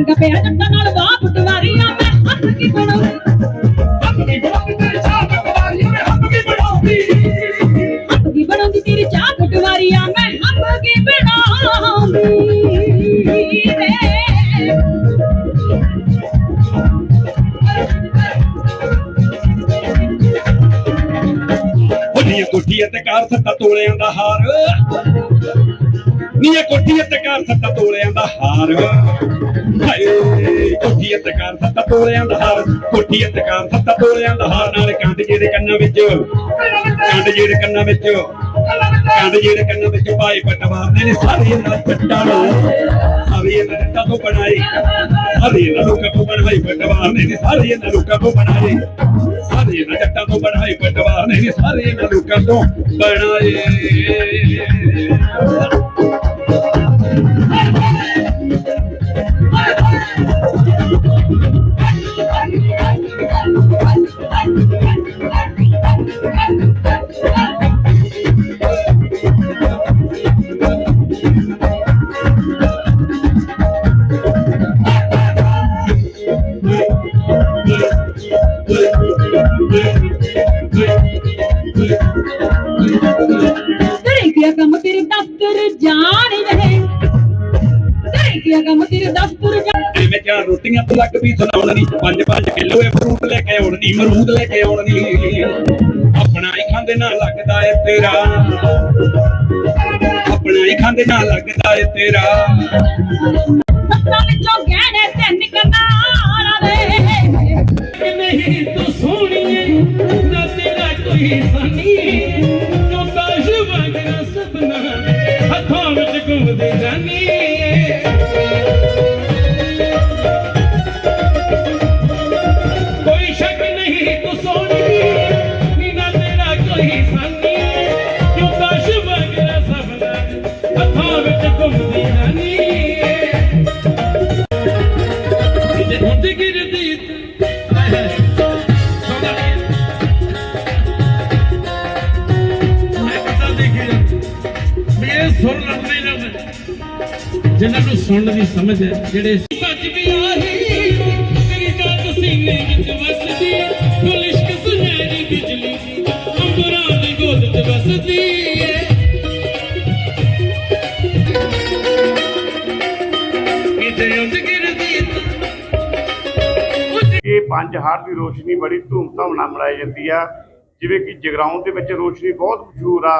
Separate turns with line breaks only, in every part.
ਚੰਗਾ ਪਿਆ ਜੱਟਾਂ ਨਾਲ ਵਾਹ ਪਟਵਾਰੀ ਮੈਂ ਹੱਥ ਕੀ ਬਣਾਉਂਦੀ ਹੱਥ ਕੀ ਬਣਾਉਂਦੀ ਤੇਰੀ ਚਾਹ ਪਟਵਾਰੀ ਮੈਂ ਹੱਥ ਕੀ ਬਣਾਉਂਦੀ? ਹੱਥ ਕੀ ਬਣਾਉਂਦੀ ਤੇਰੀ ਚਾਹ ਪਟਵਾਰੀ ਮੈਂ ਹੱਥ ਕੀ ਬਣਾਉਂਦੀ?
ਨੀਏ ਕੋਠੀ ਤੇ ਕਾਰ ਸੱਤਾ ਤੋਲਿਆਂ ਦਾ ਹਾਰ। ਨੀਏ ਕੋਠੀ ਤੇ ਕਾਰ ਸੱਤਾ ਤੋਲਿਆਂ ਦਾ ਹਾਰ। ਹਾਏ ਕੋਠੀ ਤੇ ਸੱਤਾ ਤੋਲਿਆਂ ਦਾ ਹਾਰ, ਕੋਠੀ ਤੇ ਸੱਤਾ ਤੋਲਿਆਂ ਦਾ ਹਾਰ, ਨਾਲ ਕੰਡ ਜਿਹਦੇ ਕੰਨਾਂ ਵਿੱਚ, ਕੰਡ ਜਿਹਦੇ ਕੰਨਾਂ ਵਿੱਚ, ਕੰਡ ਜਿਹਦੇ ਕੰਨਾਂ ਵਿੱਚ ਭਾਈ ਪਟਵਾਰਦੇ ਨੇ, ਸਾਰੇ ਇਹਨਾਂ ਚੱਟਾਂ ਨੂੰ, ਸਾਰੇ ਇਹਨਾਂ ਜੱਟਾਂ ਤੋਂ ਬਣਾਏ, ਸਾਰੇ ਇਹਨਾਂ ਲੋਕਾਂ ਤੋਂ ਬਣਾਈ ਪਟਵਾਰਦੇ ਨੇ, ਸਾਰੇ ਇਹਨਾਂ ਲੋਕਾਂ ਤੋਂ ਬਣਾਏ, ਸਾਰੇ ਇਹਨਾਂ ਜੱਟਾਂ ਤੋਂ ਬਣਾਏ ਪਟਵਾਰਦੇ ਨੇ, ਸਾਰੇ ਇਹਨਾਂ ਲੋਕਾਂ ਤੋਂ ਬਣਾਏ।
ਜਾਣ ਰਹੇ ਕਰੇ ਕਿਆ ਕੰਮ? ਤੇਰੇ ਦਫ਼ਤਰ ਜਾਣ
ਤੇ ਮੈਂ ਚਾਰ ਰੋਟੀਆਂ ਤੋਂ ਲੱਗ ਵੀ ਸੁਣਾਉਣ ਪੰਜ ਪੰਜ ਕਿਲੋ ਇਹ ਫਰੂਟ ਲੈ ਕੇ ਆਉਣ ਮਰੂਦ ਲੈ ਕੇ ਆਉਣ ਆਪਣਾ ਹੀ ਖਾਂਦੇ ਨਾਲ ਲੱਗਦਾ ਏ ਤੇਰਾ। ਆਪਣਾ ਹੀ ਖਾਂਦੇ ਨਾਲ ਲੱਗਦਾ ਏ ਤੇਰਾ।
ਹੱਥਾਂ ਵਿੱਚੋਂ ਗਹਿਣੇ ਤਿੰਨ ਕਨਾਲਾਂ ਦੇ।
ਕਿ ਨਹੀਂ ਤੂੰ ਸੋਹਣੀਏ ਨਾ ਤੇਰਾ ਕੋਈ ਸਾਨੀ ਸੁਰ ਲੜਦੇ ਨਾ ਜਿਨ੍ਹਾਂ ਨੂੰ ਸੁਣਨ ਦੀ ਸਮਝ ਹੈ ਜਿਹੜੇ ਸੱਚ ਵੀ ਆਹੀ ਤੇਰੀ ਜਾਤ ਸੀਨੇ ਵਿੱਚ ਵਸਦੀ ਫੁੱਲ ਇਸ਼ਕ ਸੁਨਹਿਰੀ ਬਿਜਲੀ ਅੰਬਰਾਂ ਦੀ ਗੋਦ ਚ ਵਸਦੀ ਏ ਕਿਤੇ ਹੁੰਦ ਗਿਰਦੀ
ਇਹ ਪੰਜ ਹਾਰ ਦੀ ਰੋਸ਼ਨੀ ਬੜੀ ਧੂਮਧਾਮ ਨਾਲ ਮਨਾਈ ਜਾਂਦੀ ਆ। ਜਿਵੇਂ ਕਿ ਜਗਰਾਉਂ ਦੇ ਵਿੱਚ ਰੋਸ਼ਨੀ ਬਹੁਤ ਮਸ਼ਹੂਰ ਆ।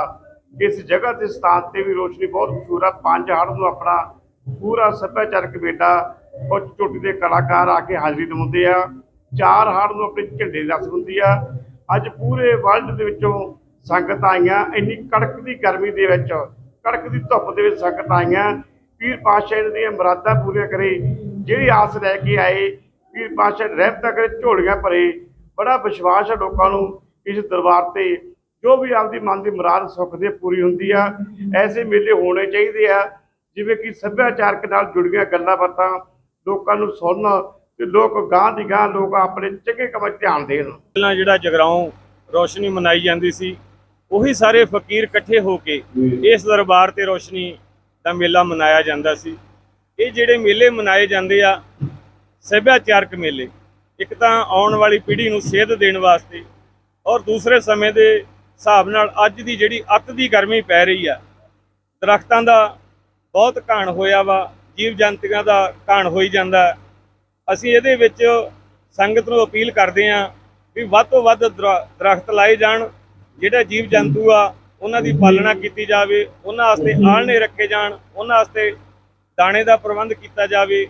ਇਸ ਜਗ੍ਹਾ ਤੇ ਸਥਾਨ ਤੇ ਵੀ ਰੋਸ਼ਨੀ ਬਹੁਤ ਮਸ਼ਹੂਰ ਆ। ਪੰਜ ਹਾਰ ਨੂੰ ਆਪਣਾ ਪੂਰਾ ਸੱਭਿਆਚਾਰਕ ਬੇਟਾ ਉਹ ਝੋਟੀ ਦੇ ਕਲਾਕਾਰ ਆ ਕੇ ਹਾਜ਼ਰੀ ਦਿਵਾਉਂਦੇ ਆ। ਚਾਰ ਹਾਰ ਨੂੰ ਆਪਣੇ ਝੰਡੇ ਦੀ ਰਸਮ ਹੁੰਦੀ ਆ। ਅੱਜ ਪੂਰੇ ਵਰਲਡ ਦੇ ਵਿੱਚੋਂ ਸੰਗਤ ਆਈਆਂ। ਇੰਨੀ ਕੜਕ ਦੀ ਗਰਮੀ ਦੇ ਵਿੱਚ, ਕੜਕ ਦੀ ਧੁੱਪ ਦੇ ਵਿੱਚ ਸੰਗਤ ਆਈਆਂ। ਪੀਰ ਪਾਤਸ਼ਾਹ ਦੀਆਂ ਮੁਰਾਦਾਂ ਪੂਰੀਆਂ ਕਰੇ। ਜਿਹੜੀ ਆਸ ਲੈ ਕੇ ਆਏ, ਪੀਰ ਪਾਤਸ਼ਾਹ ਰਹਿਮਤਾਂ ਕਰੇ, ਝੋਲੀਆਂ ਭਰੇ। ਬੜਾ ਵਿਸ਼ਵਾਸ ਹੈ ਲੋਕਾਂ ਨੂੰ ਇਸ ਦਰਬਾਰ ਤੇ। ਜੋ ਵੀ ਆਪਦੀ ਮਨ ਦੀ ਮੁਰਾਦ ਸੁੱਖ ਦੀ ਪੂਰੀ ਹੁੰਦੀ ਆ, ਐਸੇ ਮੇਲੇ ਹੋਣੇ ਚਾਹੀਦੇ ਆ। ਜਿਵੇਂ ਕਿ ਸੱਭਿਆਚਾਰਕ ਨਾਲ ਜੁੜੀਆਂ ਗੱਲਾਂ ਬਾਤਾਂ, ਲੋਕਾਂ ਨੂੰ ਸੁਣਨ ਤੇ ਲੋਕ ਗਾਂ ਦੀ ਗਾਂ ਲੋਕ ਆਪਣੇ ਚੰਗੇ ਕੰਮਾਂ 'ਚ ਧਿਆਨ ਦੇਣ।
ਪਹਿਲਾਂ ਜਿਹੜਾ ਜਗਰਾਉਂ ਰੋਸ਼ਨੀ ਮਨਾਈ ਜਾਂਦੀ ਸੀ, ਉਹੀ ਸਾਰੇ ਫਕੀਰ ਇਕੱਠੇ ਹੋ ਕੇ ਇਸ ਦਰਬਾਰ ਤੇ ਰੋਸ਼ਨੀ ਦਾ ਮੇਲਾ ਮਨਾਇਆ ਜਾਂਦਾ ਸੀ। ਇਹ ਜਿਹੜੇ ਮੇਲੇ ਮਨਾਏ ਜਾਂਦੇ ਆ, ਸੱਭਿਆਚਾਰਕ ਮੇਲੇ, ਇੱਕ ਤਾਂ ਆਉਣ ਵਾਲੀ ਪੀੜ੍ਹੀ ਨੂੰ ਸੇਧ ਦੇਣ ਵਾਸਤੇ ਔਰ ਦੂਸਰੇ ਸਮੇਂ ਦੇ ਹਿਸਾਬ ਨਾਲ ਅੱਜ ਦੀ ਜਿਹੜੀ ਅੱਤ ਦੀ ਗਰਮੀ ਪੈ ਰਹੀ ਆ, ਦਰਖਤਾਂ ਦਾ ਬਹੁਤ ਘਾਣ ਹੋਇਆ ਵਾ, ਜੀਵ ਜੰਤੂਆਂ ਦਾ ਘਾਣ ਹੋਈ ਜਾਂਦਾ। ਅਸੀਂ ਇਹਦੇ ਵਿੱਚ ਸੰਗਤ ਨੂੰ ਅਪੀਲ ਕਰਦੇ ਹਾਂ ਵੀ ਵੱਧ ਤੋਂ ਵੱਧ ਦਰ- ਦਰਖਤ ਲਾਏ ਜਾਣ, ਜਿਹੜਾ ਜੀਵ ਜੰਤੂ ਆ, ਉਹਨਾਂ ਦੀ ਪਾਲਣਾ ਕੀਤੀ ਜਾਵੇ, ਉਹਨਾਂ ਵਾਸਤੇ ਆਲਣੇ ਰੱਖੇ ਜਾਣ, ਉਹਨਾਂ ਵਾਸਤੇ ਦਾਣੇ ਦਾ ਪ੍ਰਬੰਧ ਕੀਤਾ ਜਾਵੇ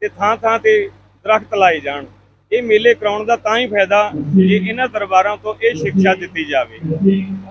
ਤੇ ਥਾਂ ਥਾਂ ਤੇ ਦਰਖਤ ਲਾਏ ਜਾਣ। ਇਹ ਮੇਲੇ ਕਰਾਉਣ ਦਾ ਤਾਂ ਹੀ ਫਾਇਦਾ ਜੇ। ਇਹਨਾਂ ਦਰਬਾਰਾਂ ਤੋਂ ਇਹ ਸਿੱਖਿਆ ਦਿੱਤੀ ਜਾਵੇ।